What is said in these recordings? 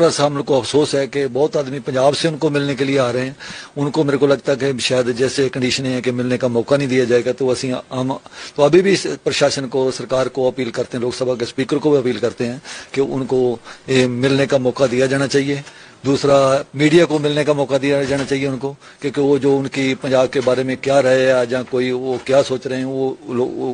تھوڑا سا ہم لوگ کو افسوس ہے کہ بہت آدمی پنجاب سے ان کو ملنے کے لیے آ رہے ہیں۔ ان کو میرے کو لگتا ہے کہ شاید جیسے کنڈیشن ہیں کہ ملنے کا موقع نہیں دیا جائے گا، تو اسی ہم تو ابھی بھی پرشاسن کو، سرکار کو اپیل کرتے ہیں، لوک سبھا کے اسپیکر کو بھی اپیل کرتے ہیں کہ ان کو ملنے کا موقع دیا جانا چاہیے۔ دوسرا میڈیا کو ملنے کا موقع دیا جانا چاہیے ان کو کیونکہ وہ جو ان کی پنجاب کے بارے میں کیا رہے یا جہاں کوئی وہ کیا سوچ رہے ہیں، وہ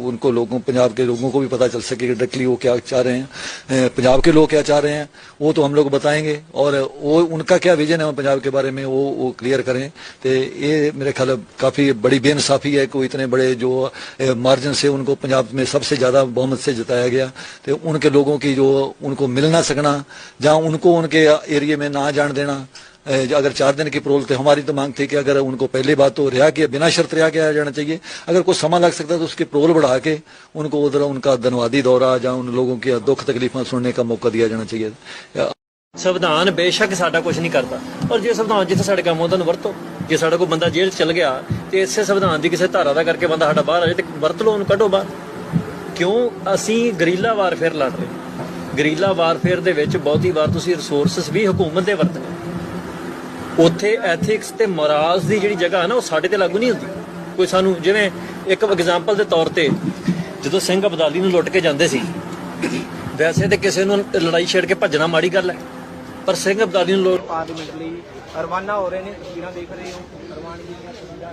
ان کو لوگوں، پنجاب کے لوگوں کو بھی پتا چل سکے کہ ڈائریکٹلی وہ کیا چاہ رہے ہیں۔ پنجاب کے لوگ کیا چاہ رہے ہیں، وہ تو ہم لوگ بتائیں گے۔ اور وہ، ان کا کیا ویژن ہے پنجاب کے بارے میں، وہ کلیئر کریں۔ تو یہ میرے خیال کافی بڑی بے انصافی ہے کہ اتنے بڑے جو مارجن سے ان کو پنجاب میں سب سے زیادہ بہمت سے جتایا گیا۔ تو ان کے لوگوں کی جو، ان کو مل نہ سکنا، جہاں ان کو ان کے ایریے میں نہ जान देना अ, अगर चार दिन की प्रोल तो हमारी तो मांग थी कि अगर उनको पहली बात तो रिहा किया बिना शर्त रिहा किया जाना चाहिए अगर कुछ समय लग सकता है तो उसकी प्रोल बढ़ा के उनको उधर उनका धनवादी दौरा या उन लोगों की दुख तकलीफें सुनने का मौका दिया जाना चाहिए या- ਸੰਵਿਧਾਨ ਬੇਸ਼ੱਕ ਸਾਡਾ ਕੁਝ ਨਹੀਂ ਕਰਦਾ ਔਰ ਜੇ ਸੰਵਿਧਾਨ ਜਿੱਥੇ ਸਾਡੇ ਕੰਮ ਆਉਂਦਾ ਨੂੰ ਵਰਤੋ ਜੇ ਸਾਡਾ ਕੋਈ ਬੰਦਾ ਜੇਲ੍ਹ 'ਚ ਚਲ ਗਿਆ ਤੇ ਇਸੇ ਸੰਵਿਧਾਨ ਦੀ ਕਿਸੇ ਧਾਰਾ ਦਾ ਕਰਕੇ ਬੰਦਾ ਸਾਡਾ ਬਾਹਰ ਆ ਜਾਏ ਤੇ ਵਰਤ ਲਓ ਉਹਨੂੰ ਕੱਢੋ ਬਾਹਰ ਕਿਉਂ ਅਸੀਂ ਗਰੀਲਾ ਵਾਰਫੇਅਰ ਲੜ ਰਹੇ ਗਰੀਲਾ ਵਾਰਫੇਅਰ ਦੇ ਵਿੱਚ ਬਹੁਤੀ ਵਾਰ ਤੁਸੀਂ ਰਿਸੋਰਸਸ ਵੀ ਹਕੂਮਤ ਦੇ ਵਰਤਨੇ ਉੱਥੇ ਐਥਿਕਸ ਤੇ ਮੋਰਲਸ ਦੀ ਜਿਹੜੀ ਜਗ੍ਹਾ ਹੈ ਨਾ, ਉਹ ਸਾਡੇ ਤੇ ਲਾਗੂ ਨਹੀਂ ਹੁੰਦੀ। ਕੋਈ ਸਾਨੂੰ ਜਿਵੇਂ ਇੱਕ ਐਗਜ਼ਾਮਪਲ ਦੇ ਤੌਰ ਤੇ ਜਦੋਂ ਸਿੰਘ ਅਬਦਾਲੀ ਨੂੰ ਲੁੱਟ ਕੇ ਜਾਂਦੇ ਸੀ, ਵੈਸੇ ਤੇ ਕਿਸੇ ਨੂੰ ਲੜਾਈ ਛੇੜ ਕੇ ਭੱਜਣਾ ਮਾੜੀ ਗੱਲ ਹੈ, ਪਰ ਸਿੰਘ ਅਬਦਾਲੀ ਨੂੰ ਲੁੱਟ ਪਾਰਲੀਮੈਂਟ ਲਈ ਰਵਾਨਾ ਹੋ ਰਹੇ ਨੇ, ਤਸਵੀਰਾਂ ਦੇਖ ਰਹੇ ਹੋ। ਰਵਾਨਗੀ ਦੀਆਂ ਤਸਵੀਰਾਂ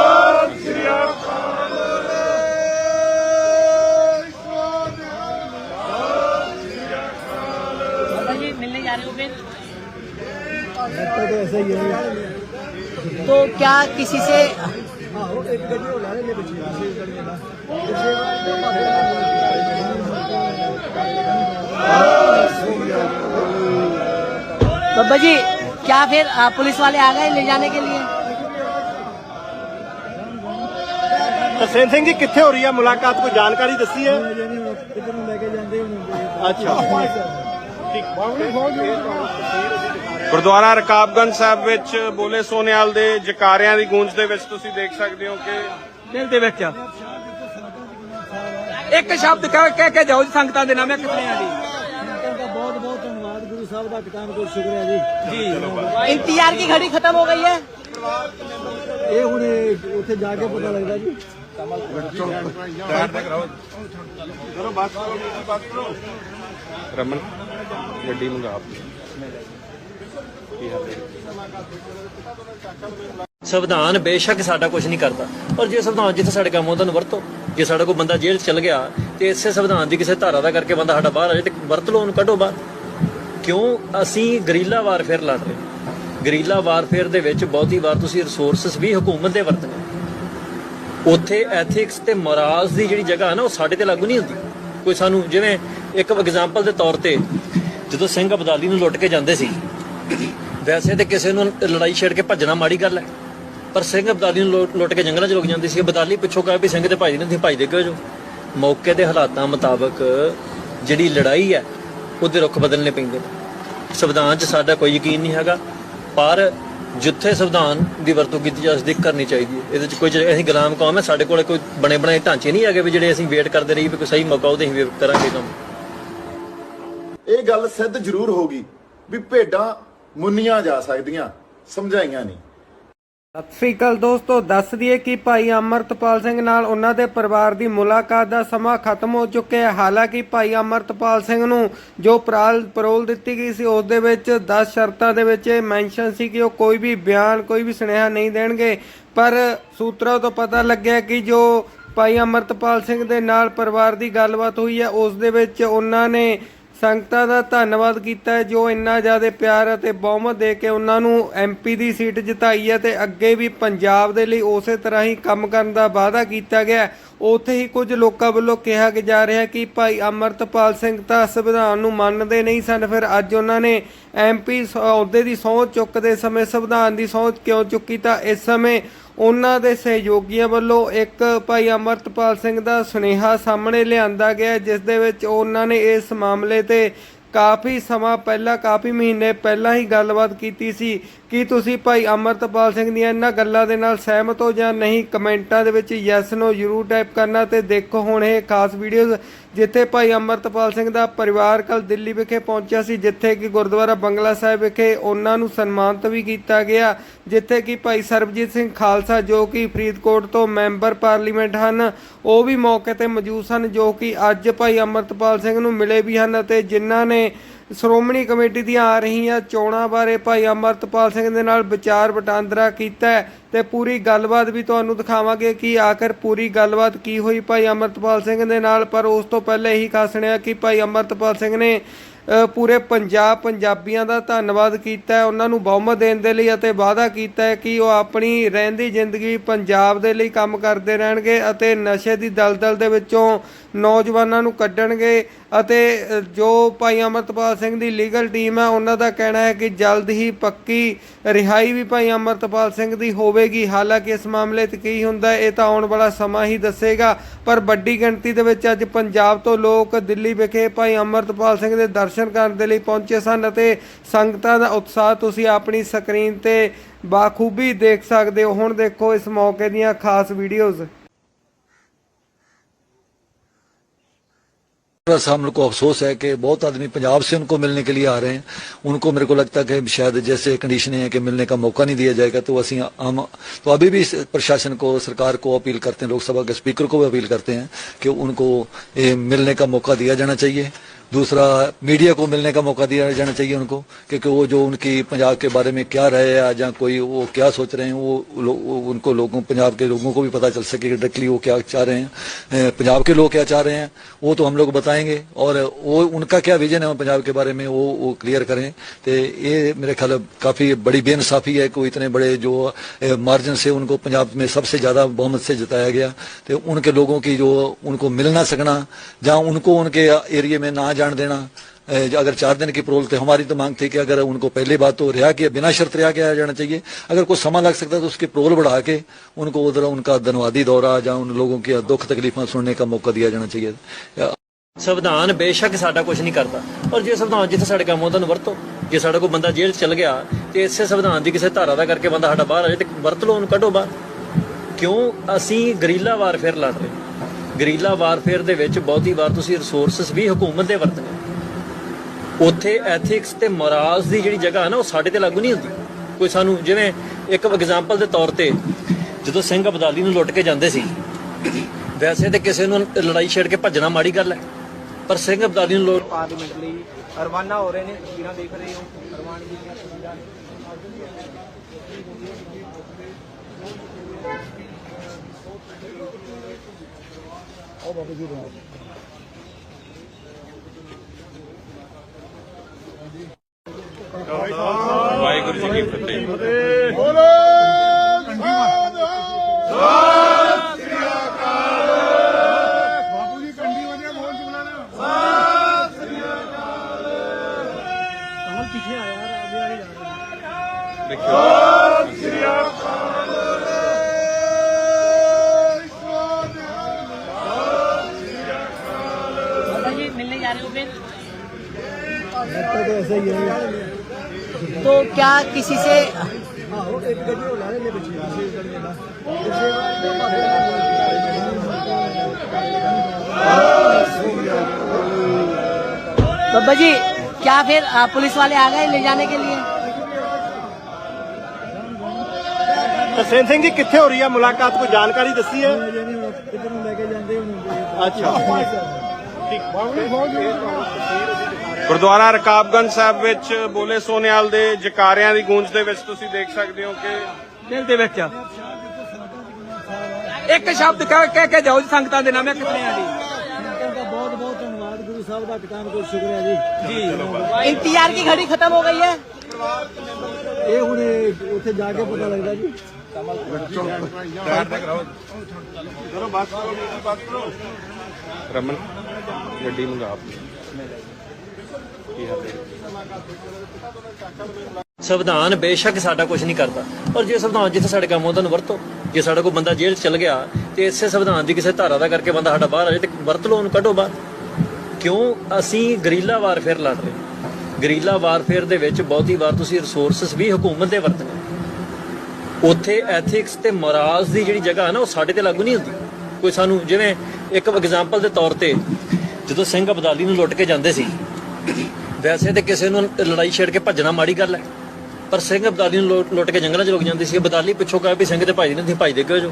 تو کیا کسی سے بابا جی کیا پھر پولیس والے آ گئے لے جانے کے لیے؟ تسین سنگھ جی کتنے ہو رہی ہے؟ ملاقات کو جانکاری دسی ہے؟ اچھا۔ ਗੁਰਦੁਆਰਾ ਰਕਾਬਗੰਜ ਸਾਹਿਬ ਵਿੱਚ ਬੋਲੇ ਸੋਨੇਵਾਲ ਦੇ ਜਕਾਰਿਆਂ ਦੀ ਗੂੰਜ ਦੇ ਵਿੱਚ ਤੁਸੀਂ ਦੇਖ ਸਕਦੇ ਹੋ ਕਿ ਦਿਲ ਦੇ ਵਿੱਚ ਇੱਕ ਸ਼ਬਦ ਕਹਿ ਕਹਿ ਕੇ ਜਾਓ ਜੀ ਸੰਗਤਾਂ ਦੇ ਨਾਮ ਇੱਕ ਸੁਣਿਆ ਜੀ ਬਹੁਤ ਬਹੁਤ ਧੰਨਵਾਦ ਗੁਰੂ ਸਾਹਿਬ ਦਾ ਕਿਤਾਬ ਕੋਲ ਸ਼ੁਕਰ ਹੈ। ਜੀ। ਜੀ ਇੰਤਜ਼ਾਰ ਕੀ ਘੜੀ ਖਤਮ ਹੋ ਗਈ ਹੈ? ਇਹ ਹੁਣ ਉੱਥੇ ਜਾ ਕੇ ਪਤਾ ਲੱਗਦਾ ਜੀ। ਰਮਨ ਗੱਡੀ ਮੰਗਾ। ਆਪ ਹਾਲ ਹੈ? ਸੰਵਿਧਾਨ ਬੇਸ਼ੱਕ ਸਾਡਾ ਕੁਝ ਨਹੀਂ ਕਰਦਾ। ਪਰ ਜੇ ਸੰਵਿਧਾਨ ਜਿੱਥੇ ਸਾਡੇ ਕੰਮ ਉਹਦਾ ਨੂੰ ਵਰਤੋ। ਜੇ ਸਾਡਾ ਕੋਈ ਬੰਦਾ ਜੇਲ੍ਹ 'ਚ ਚਲ ਗਿਆ, ਤੇ ਇਸੇ ਸੰਵਿਧਾਨ ਦੀ ਕਿਸੇ ਧਾਰਾ ਦਾ ਕਰਕੇ ਬੰਦਾ ਸਾਡਾ ਬਾਹਰ ਆ ਜਾਏ, ਤੇ ਵਰਤ ਲਓ ਉਹਨੂੰ, ਕੱਢੋ ਬਾਹਰ। ਕਿਉਂ? ਅਸੀਂ ਗਰੀਲਾ ਵਾਰਫੇਅਰ ਲੜ ਰਹੇ ਗਰੀਲਾ ਵਾਰਫੇਅਰ ਦੇ ਵਿੱਚ ਬਹੁਤੀ ਵਾਰ ਤੁਸੀਂ ਰਿਸੋਰਸਸ ਵੀ ਹਕੂਮਤ ਦੇ ਵਰਤਨੇ ਉੱਥੇ ਐਥਿਕਸ ਤੇ ਮੋਰਲਸ ਦੀ ਜਿਹੜੀ ਜਗ੍ਹਾ ਹੈ ਨਾ, ਉਹ ਸਾਡੇ ਤੇ ਲਾਗੂ ਨਹੀਂ ਹੁੰਦੀ। ਕੋਈ ਸਾਨੂੰ ਜਿਵੇਂ ਇੱਕ ਐਗਜ਼ਾਮਪਲ ਦੇ ਤੌਰ ਤੇ ਜਦੋਂ ਸਿੰਘ ਅਬਦਾਲੀ ਨੂੰ ਲੁੱਟ ਕੇ ਜਾਂਦੇ ਸੀ ਵੈਸੇ ਤੇ ਕਿਸੇ ਨੂੰ ਲੜਾਈ ਛੇੜ ਕੇ ਭੱਜਣਾ ਮਾੜੀ ਗੱਲ ਹੈ। ਪਰ ਸਿੰਘ ਅਬਦਾਲੀ ਨੂੰ ਲੁੱਟ- ਕੇ ਜੰਗਲਾਂ 'ਚ ਲੁਕ ਜਾਂਦੇ ਸੀ। ਅਬਦਾਲੀ ਪਿੱਛੋਂ ਕਹੇ ਵੀ ਸਿੰਘ ਤੇ ਭਾਈ ਨਹੀਂ ਭਾਈ ਦੇ ਕਿਉਂ ਜੋ ਮੌਕੇ ਦੇ ਹਾਲਾਤਾਂ ਮੁਤਾਬਕ ਜਿਹੜੀ ਲੜਾਈ ਹੈ, ਉਹਦੇ ਰੁਖ ਬਦਲਨੇ ਪੈਂਦੇ ਸੰਵਿਧਾਨ 'ਚ ਸਾਡਾ ਕੋਈ ਯਕੀਨ ਨਹੀਂ ਹੈਗਾ। ਪਰ ਜਿੱਥੇ ਸੰਵਿਧਾਨ ਦੀ ਵਰਤੋਂ ਕੀਤੀ ਜਾ ਸਕਦੀ, ਕਰਨੀ ਚਾਹੀਦੀ ਹੈ। ਇਹਦੇ 'ਚ ਕੋਈ ਅਸੀਂ ਗੁਲਾਮ ਕੌਮ ਹੈ, ਸਾਡੇ ਕੋਲ ਕੋਈ ਬਣੇ ਬਣਾਏ ਢਾਂਚੇ ਨਹੀਂ ਹੈਗੇ ਵੀ ਜਿਹੜੇ ਅਸੀਂ ਵੇਟ ਕਰਦੇ ਰਹੀ ਵੀ ਕੋਈ ਸਹੀ ਮੌਕਾ ਉਹਦੇ ਅਸੀਂ ਕਰਾਂਗੇ ਕੰਮ। ਇਹ ਗੱਲ ਸਿੱਧ ਜ਼ਰੂਰ ਹੋਗੀ ਵੀ ਭੇਡਾਂ ਮੁੰਨੀਆਂ ਜਾ ਸਕਦੀਆਂ, ਸਮਝਾਈਆਂ ਨਹੀਂ। ਸਤਿ ਸ੍ਰੀ ਅਕਾਲ ਦੋਸਤੋ, ਦੱਸ ਦਈਏ ਕਿ ਭਾਈ ਅਮਰਤਪਾਲ ਸਿੰਘ ਨਾਲ ਉਹਨਾਂ ਦੇ ਪਰਿਵਾਰ ਦੀ ਮੁਲਾਕਾਤ ਦਾ ਸਮਾਂ ਖਤਮ ਹੋ ਚੁੱਕਿਆ ਹੈ। ਹਾਲਾਂਕਿ ਭਾਈ ਅਮਰਤਪਾਲ ਸਿੰਘ ਨੂੰ ਜੋ ਪਰਾਲ ਪਰੋਲ ਦਿੱਤੀ ਗਈ ਸੀ, ਉਸ ਦੇ ਵਿੱਚ 10 ਸ਼ਰਤਾਂ ਦੇ ਵਿੱਚ ਇਹ ਮੈਂਸ਼ਨ ਸੀ ਕਿ ਉਹ ਕੋਈ ਵੀ ਬਿਆਨ, ਕੋਈ ਵੀ ਸੁਨੇਹਾ ਨਹੀਂ ਦੇਣਗੇ। ਪਰ ਸੂਤਰਾਂ ਤੋਂ ਪਤਾ ਲੱਗਿਆ ਕਿ ਜੋ ਭਾਈ ਅਮਰਤਪਾਲ ਸਿੰਘ ਦੇ ਨਾਲ ਪਰਿਵਾਰ ਦੀ ਗੱਲਬਾਤ ਹੋਈ ਹੈ, ਉਸ ਦੇ ਵਿੱਚ ਉਹਨਾਂ ਨੇ ਸੰਗਤਾਂ ਦਾ ਧੰਨਵਾਦ ਕੀਤਾ ਹੈ, ਜੋ ਇੰਨਾ ਜ਼ਿਆਦਾ ਪਿਆਰ ਅਤੇ ਬਹੁਮਤ ਦੇ ਕੇ ਉਹਨਾਂ ਨੂੰ ਐਮਪੀ ਦੀ ਸੀਟ ਜਿਤਾਈ ਹੈ ਤੇ ਅੱਗੇ ਵੀ ਪੰਜਾਬ ਦੇ ਲਈ ਉਸੇ ਤਰ੍ਹਾਂ ਹੀ ਕੰਮ ਕਰਨ ਦਾ ਵਾਅਦਾ ਕੀਤਾ ਗਿਆ ਉੱਥੇ ਹੀ ਕੁਝ ਲੋਕਾਂ ਵੱਲੋਂ ਕਿਹਾ ਜਾ ਰਿਹਾ ਕਿ ਭਾਈ ਅਮਰਤਪਾਲ ਸਿੰਘ ਤਾਂ ਸੰਵਿਧਾਨ ਨੂੰ ਮੰਨਦੇ ਨਹੀਂ ਸਨ, ਫਿਰ ਅੱਜ ਉਹਨਾਂ ਨੇ ਐਮਪੀ ਅਹੁਦੇ ਦੀ ਸਹੁੰ ਚੁੱਕਦੇ ਸਮੇਂ ਸੰਵਿਧਾਨ ਦੀ ਸਹੁੰ ਕਿਉਂ ਚੁੱਕੀ? ਤਾਂ ਇਸ ਸਮੇਂ ਉਹਨਾਂ ਦੇ ਸਹਿਯੋਗੀਆਂ ਵੱਲੋਂ ਇੱਕ ਭਾਈ ਅਮਰਤਪਾਲ ਸਿੰਘ ਦਾ ਸੁਨੇਹਾ ਸਾਹਮਣੇ ਲਿਆਂਦਾ ਗਿਆ, ਜਿਸ ਦੇ ਵਿੱਚ ਉਹਨਾਂ ਨੇ ਇਸ ਮਾਮਲੇ ਤੇ ਕਾਫੀ ਸਮਾਂ ਪਹਿਲਾਂ, ਕਾਫੀ ਮਹੀਨੇ ਪਹਿਲਾਂ ਹੀ ਗੱਲਬਾਤ ਕੀਤੀ ਸੀ। ਕੀ ਤੁਸੀਂ ਭਾਈ ਅਮਰਤਪਾਲ ਸਿੰਘ ਦੀਆਂ ਇਹਨਾਂ ਗੱਲਾਂ ਦੇ ਨਾਲ ਸਹਿਮਤ ਹੋ ਜਾਂ ਨਹੀਂ? ਕਮੈਂਟਾਂ ਦੇ ਵਿੱਚ ਯੈਸ ਨੋ ਜ਼ਰੂਰ ਟਾਈਪ ਕਰਨਾ ਤੇ ਦੇਖੋ ਹੁਣ ਇਹ ਖਾਸ ਵੀਡੀਓਜ਼ ਜਿੱਥੇ ਭਾਈ ਅਮਰਤਪਾਲ ਸਿੰਘ ਦਾ ਪਰਿਵਾਰ ਕੱਲ ਦਿੱਲੀ ਵਿਖੇ ਪਹੁੰਚਿਆ ਸੀ, ਜਿੱਥੇ ਕਿ ਗੁਰਦੁਆਰਾ ਬੰਗਲਾ ਸਾਹਿਬ ਵਿਖੇ ਉਹਨਾਂ ਨੂੰ ਸਨਮਾਨਿਤ ਵੀ ਕੀਤਾ ਗਿਆ, ਜਿੱਥੇ ਕਿ ਭਾਈ ਸਰਬਜੀਤ ਸਿੰਘ ਖਾਲਸਾ ਜੋ ਕਿ ਫਰੀਦਕੋਟ ਤੋਂ ਮੈਂਬਰ ਪਾਰਲੀਮੈਂਟ ਹਨ, ਉਹ ਵੀ ਮੌਕੇ ਤੇ ਮੌਜੂਦ ਸਨ, ਜੋ ਕਿ ਅੱਜ ਭਾਈ ਅਮਰਤਪਾਲ ਸਿੰਘ ਨੂੰ ਮਿਲੇ ਵੀ ਹਨ ਅਤੇ ਜਿਨ੍ਹਾਂ ਨੇ ਸ਼੍ਰੋਮਣੀ ਕਮੇਟੀ ਦੀਆਂ ਆ ਰਹੀਆਂ ਚੋਣਾਂ ਬਾਰੇ ਭਾਈ ਅਮਰਤਪਾਲ ਸਿੰਘ ਦੇ ਨਾਲ ਵਿਚਾਰ ਵਟਾਂਦਰਾ ਕੀਤਾ ਹੈ ਤੇ ਪੂਰੀ ਗੱਲਬਾਤ ਵੀ ਤੁਹਾਨੂੰ ਦਿਖਾਵਾਂਗੇ ਕਿ ਆਖਰ ਪੂਰੀ ਗੱਲਬਾਤ ਕੀ ਹੋਈ ਭਾਈ ਅਮਰਤਪਾਲ ਸਿੰਘ ਦੇ ਨਾਲ, ਪਰ ਉਸ ਤੋਂ ਪਹਿਲਾਂ ਇਹੀ ਖਾਸ ਸੁਣਿਆ ਕਿ ਭਾਈ ਅਮਰਤਪਾਲ ਸਿੰਘ ਨੇ ਪੂਰੇ ਪੰਜਾਬ ਪੰਜਾਬੀਆਂ ਦਾ ਧੰਨਵਾਦ ਕੀਤਾ ਹੈ, ਉਹਨਾਂ ਨੂੰ ਬਹੁਮਤ ਦੇਣ ਦੇ ਲਈ ਅਤੇ ਵਾਅਦਾ ਕੀਤਾ ਹੈ ਕਿ ਉਹ ਆਪਣੀ ਰਹਿੰਦੀ ਜ਼ਿੰਦਗੀ ਪੰਜਾਬ ਦੇ ਲਈ ਕੰਮ ਕਰਦੇ ਰਹਿਣਗੇ ਅਤੇ ਨਸ਼ੇ ਦੀ ਦਲਦਲ ਦੇ ਵਿੱਚੋਂ ਨੌਜਵਾਨਾਂ ਨੂੰ ਕੱਢਣਗੇ ਅਤੇ ਜੋ ਭਾਈ ਅਮਰਤਪਾਲ ਸਿੰਘ ਦੀ ਲੀਗਲ ਟੀਮ ਹੈ, ਉਹਨਾਂ ਦਾ ਕਹਿਣਾ ਹੈ ਕਿ ਜਲਦ ਹੀ ਪੱਕੀ ਰਿਹਾਈ ਵੀ ਭਾਈ ਅਮਰਤਪਾਲ ਸਿੰਘ ਦੀ ਹੋਵੇਗੀ। ਹਾਲਾਂਕਿ ਇਸ ਮਾਮਲੇ 'ਤੇ ਕੀ ਹੁੰਦਾ, ਇਹ ਤਾਂ ਆਉਣ ਵਾਲਾ ਸਮਾਂ ਹੀ ਦੱਸੇਗਾ, ਪਰ ਵੱਡੀ ਗਿਣਤੀ ਦੇ ਵਿੱਚ ਅੱਜ ਪੰਜਾਬ ਤੋਂ ਲੋਕ ਦਿੱਲੀ ਵਿਖੇ ਭਾਈ ਅਮਰਤਪਾਲ ਸਿੰਘ ਦੇ ਦਰਸ਼ਨ ਕਰਨ ਦੇ ਲਈ ਪਹੁੰਚੇ ਸਨ ਅਤੇ ਸੰਗਤਾਂ ਦਾ ਉਤਸ਼ਾਹ ਤੁਸੀਂ ਆਪਣੀ ਸਕਰੀਨ ਤੇ ਬਾਖੂਬੀ ਦੇਖ ਸਕਦੇ ਹੋ। ਹੁਣ ਦੇਖੋ ਇਸ ਮੌਕੇ ਦੀਆਂ ਖਾਸ ਵੀਡੀਓਜ਼। تھوڑا سا ہم کو افسوس ہے کہ بہت آدمی پنجاب سے ان کو ملنے کے لیے آ رہے ہیں۔ ان کو میرے کو لگتا ہے کہ شاید جیسے کنڈیشنیں ہیں کہ ملنے کا موقع نہیں دیا جائے گا، تو اسی ہم تو ابھی بھی پرشاسن کو، سرکار کو اپیل کرتے ہیں، لوک سبھا کے اسپیکر کو بھی اپیل کرتے ہیں کہ ان کو ملنے کا موقع دیا جانا چاہیے۔ دوسرا میڈیا کو ملنے کا موقع دیا جانا چاہیے ان کو، کیونکہ وہ جو ان کی پنجاب کے بارے میں کیا رہے یا جہاں کوئی وہ کیا سوچ رہے ہیں، وہ ان کو لوگوں، پنجاب کے لوگوں کو بھی پتا چل سکے ڈائریکٹلی وہ کیا چاہ رہے ہیں۔ پنجاب کے لوگ کیا چاہ رہے ہیں، وہ تو ہم لوگ بتائیں گے۔ اور وہ، ان کا کیا ویژن ہے پنجاب کے بارے میں، وہ کلیئر کریں۔ تو یہ میرے خیال کافی بڑی بے انصافی ہے کہ وہ اتنے بڑے جو مارجن سے ان کو پنجاب میں سب سے زیادہ بہمت سے جتایا گیا۔ تو ان کے لوگوں کی جو، ان کو مل نہ سکنا، جہاں ان کو ان کے ایریے میں نہ جا जान देना अ, अगर चार दिन की प्रोल थे हमारी तो मांग थी कि अगर उनको पहली बात तो रिहा किया बिना शर्त रिहा किया जाना चाहिए अगर कुछ समय लग सकता है तो उसकी प्रोल बढ़ा के उनको उधर उनका धनवादी दौरा या उन लोगों की दुख तकलीफें सुनने का मौका दिया जाना चाहिए या- ਸੰਵਿਧਾਨ ਬੇਸ਼ੱਕ ਸਾਡਾ ਕੁਝ ਨਹੀਂ ਕਰਦਾ ਔਰ ਜੇ ਸੰਵਿਧਾਨ ਜਿੱਥੇ ਸਾਡੇ ਕੰਮ ਆਉਂਦਾ ਨੂੰ ਵਰਤੋ ਜੇ ਸਾਡਾ ਕੋਈ ਬੰਦਾ ਜੇਲ੍ਹ 'ਚ ਚਲ ਗਿਆ ਤੇ ਇਸੇ ਸੰਵਿਧਾਨ ਦੀ ਕਿਸੇ ਧਾਰਾ ਦਾ ਕਰਕੇ ਬੰਦਾ ਸਾਡਾ ਬਾਹਰ ਆ ਜਾਏ ਤੇ ਵਰਤ ਲਓ ਉਹਨੂੰ ਕੱਢੋ ਬਾਹਰ ਕਿਉਂ ਅਸੀਂ ਗਰੀਲਾ ਵਾਰਫੇਅਰ ਲੜ ਰਹੇ ਗਰੀਲਾ ਵਾਰਫੇਅਰ ਦੇ ਵਿੱਚ ਬਹੁਤੀ ਵਾਰ ਤੁਸੀਂ ਰਿਸੋਰਸਸ ਵੀ ਹਕੂਮਤ ਦੇ ਵਰਤਨੇ ਉੱਥੇ ਐਥਿਕਸ ਤੇ ਮੋਰਲਸ ਦੀ ਜਿਹੜੀ ਜਗ੍ਹਾ ਹੈ ਨਾ, ਉਹ ਸਾਡੇ ਤੇ ਲਾਗੂ ਨਹੀਂ ਹੁੰਦੀ। ਕੋਈ ਸਾਨੂੰ ਜਿਵੇਂ ਇੱਕ ਐਗਜ਼ਾਮਪਲ ਦੇ ਤੌਰ ਤੇ ਜਦੋਂ ਸਿੰਘ ਅਬਦਾਲੀ ਨੂੰ ਲੁੱਟ ਕੇ ਜਾਂਦੇ ਸੀ, ਵੈਸੇ ਤੇ ਕਿਸੇ ਨੂੰ ਲੜਾਈ ਛੇੜ ਕੇ ਭੱਜਣਾ ਮਾੜੀ ਗੱਲ ਹੈ, ਪਰ ਸਿੰਘ ਅਬਦਾਲੀ ਨੂੰ ਲੋੜ ਪਾਰਲੀਮੈਂਟ ਲਈ ਰਵਾਨਾ ਹੋ ਰਹੇ ਨੇ ਤਸਵੀਰਾਂ ਦੇਖ ਰਹੇ ਹੋ ਰਵਾਨਗੀ ਦੀਆਂ ਤਸਵੀਰਾਂ। ਵਾਹਿਗੁਰੂ ਜੀ ਕੀ ਫਤਿਹ। ਬੋਲੋ جا رہے ہو پھر تو کیا کسی سے بابا جی کیا پھر پولیس والے آ گئے لے جانے کے لیے تسین سنگھ جی کتنے ہو رہی ہے ملاقات کو جانکاری دسی ہے اچھا ਗੁਰਦੁਆਰਾ ਰਕਾਬਗੰਜ ਸਾਹਿਬ ਵਿੱਚ ਬੋਲੇ ਸੋਨਿਆਲ ਦੇ ਜਕਾਰਿਆਂ ਦੀ ਗੂੰਜ ਦੇ ਵਿੱਚ ਤੁਸੀਂ ਦੇਖ ਸਕਦੇ ਹੋ ਕਿ ਦਿਲ ਦੇ ਵਿੱਚ ਇੱਕ ਸ਼ਬਦ ਕਹਿ ਕਹਿ ਜਾਓ ਜੀ ਸੰਗਤਾਂ ਦੇ ਨਾਮ ਕਿਤਨਿਆਂ ਦੀ ਬਹੁਤ ਬਹੁਤ ਧੰਨਵਾਦ ਗੁਰੂ ਸਾਹਿਬ ਦਾ ਕਿਤਾਬ ਕੋਲ ਸ਼ੁਕਰ ਹੈ ਜੀ? ਜੀ। ਇੰਤਜ਼ਾਰ ਦੀ ਘੜੀ ਖਤਮ ਹੋ ਗਈ ਹੈ? ਇਹ ਹੁਣੇ ਉੱਥੇ ਜਾ ਕੇ ਪਤਾ ਲੱਗਦਾ ਜੀ। ਰਮਨ। ਗੱਡੀ ਮੰਗਾ ਕੀ ਹਾਲ ਹੈ? ਸੰਵਿਧਾਨ ਬੇਸ਼ੱਕ ਸਾਡਾ ਕੁਝ ਨਹੀਂ ਕਰਦਾ। ਔਰ ਜੇ ਸੰਵਿਧਾਨ ਜਿੱਥੇ ਸਾਡੇ ਕੰਮ ਆਉਂਦਾ ਨੂੰ ਵਰਤੋ। ਜੇ ਸਾਡਾ ਕੋਈ ਬੰਦਾ ਜੇਲ੍ਹ ਚਲ ਗਿਆ, ਤੇ ਇਸੇ ਸੰਵਿਧਾਨ ਦੀ ਕਿਸੇ ਧਾਰਾ ਦਾ ਕਰਕੇ ਬੰਦਾ ਸਾਡਾ ਬਾਹਰ ਆ ਜਾਏ, ਤੇ ਵਰਤ ਲਓ, ਉਹਨੂੰ ਕੱਢੋ ਬਾਹਰ। ਕਿਉਂ? ਅਸੀਂ ਗਰੀਲਾ ਵਾਰਫੇਅਰ ਲੜ ਰਹੇ ਗਰੀਲਾ ਵਾਰਫੇਅਰ ਦੇ ਵਿੱਚ ਬਹੁਤੀ ਵਾਰ ਤੁਸੀਂ ਰਿਸੋਰਸਸ ਵੀ ਹਕੂਮਤ ਦੇ ਵਰਤਣੇ ਉੱਥੇ ਐਥਿਕਸ ਤੇ ਮੋਰਲਸ ਦੀ ਜਿਹੜੀ ਜਗ੍ਹਾ ਹੈ ਨਾ, ਉਹ ਸਾਡੇ ਤੇ ਲਾਗੂ ਨਹੀਂ ਹੁੰਦੀ। ਕੋਈ ਸਾਨੂੰ ਜਿਵੇਂ ਇੱਕ ਐਗਜ਼ਾਮਪਲ ਦੇ ਤੌਰ ਤੇ ਜਦੋਂ ਸਿੰਘ ਅਬਦਾਲੀ ਨੂੰ ਲੁੱਟ ਕੇ ਜਾਂਦੇ ਸੀ, ਵੈਸੇ ਤੇ ਕਿਸੇ ਨੂੰ ਲੜਾਈ ਛੇੜ ਕੇ ਭੱਜਣਾ ਮਾੜੀ ਗੱਲ ਹੈ, ਪਰ ਸਿੰਘ ਅਬਦਾਲੀ ਨੂੰ ਲੁੱਟ- ਕੇ ਜੰਗਲਾਂ 'ਚ ਲੁਕ ਜਾਂਦੇ ਸੀ। ਅਬਦਾਲੀ ਪਿੱਛੋਂ ਕਹੇ ਵੀ ਸਿੰਘ ਤੇ ਭਾਈ ਨਹੀਂ ਤੁਸੀਂ ਭੱਜਦੇ ਕਿਉਂ ਜੋ।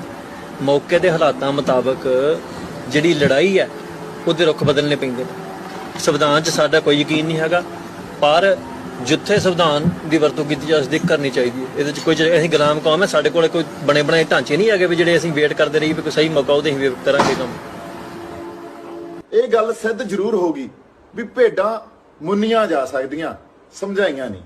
ਮੌਕੇ ਦੇ ਹਾਲਾਤਾਂ ਮੁਤਾਬਕ ਜਿਹੜੀ ਲੜਾਈ ਹੈ, ਉਹਦੇ ਰੁਖ ਬਦਲਨੇ ਪੈਂਦੇ ਨੇ। ਸੰਵਿਧਾਨ 'ਚ ਸਾਡਾ ਕੋਈ ਯਕੀਨ ਨਹੀਂ ਹੈਗਾ, ਪਰ ਜਿੱਥੇ ਸੰਵਿਧਾਨ ਦੀ ਵਰਤੋਂ ਕੀਤੀ ਜਾ ਸਕਦੀ, ਕਰਨੀ ਚਾਹੀਦੀ ਹੈ। ਇਹਦੇ 'ਚ ਕੋਈ ਅਸੀਂ ਗੁਲਾਮ ਕੌਮ ਹੈ, ਸਾਡੇ ਕੋਲ ਕੋਈ ਬਣੇ ਬਣਾਏ ਢਾਂਚੇ ਨਹੀਂ ਹੈਗੇ ਵੀ ਜਿਹੜੇ ਅਸੀਂ ਵੇਟ ਕਰਦੇ ਰਹੀਏ ਵੀ ਕੋਈ ਸਹੀ ਮੌਕਾ ਉਹਦੇ ਅਸੀਂ ਕਰਾਂਗੇ ਕੰਮ। ਇਹ ਗੱਲ ਸਿੱਧ ਜ਼ਰੂਰ ਹੋਗੀ ਵੀ ਭੇਡਾਂ ਮੁੰਨੀਆਂ ਜਾ ਸਕਦੀਆਂ ਸਮਝਾਈਆਂ ਨਹੀਂ।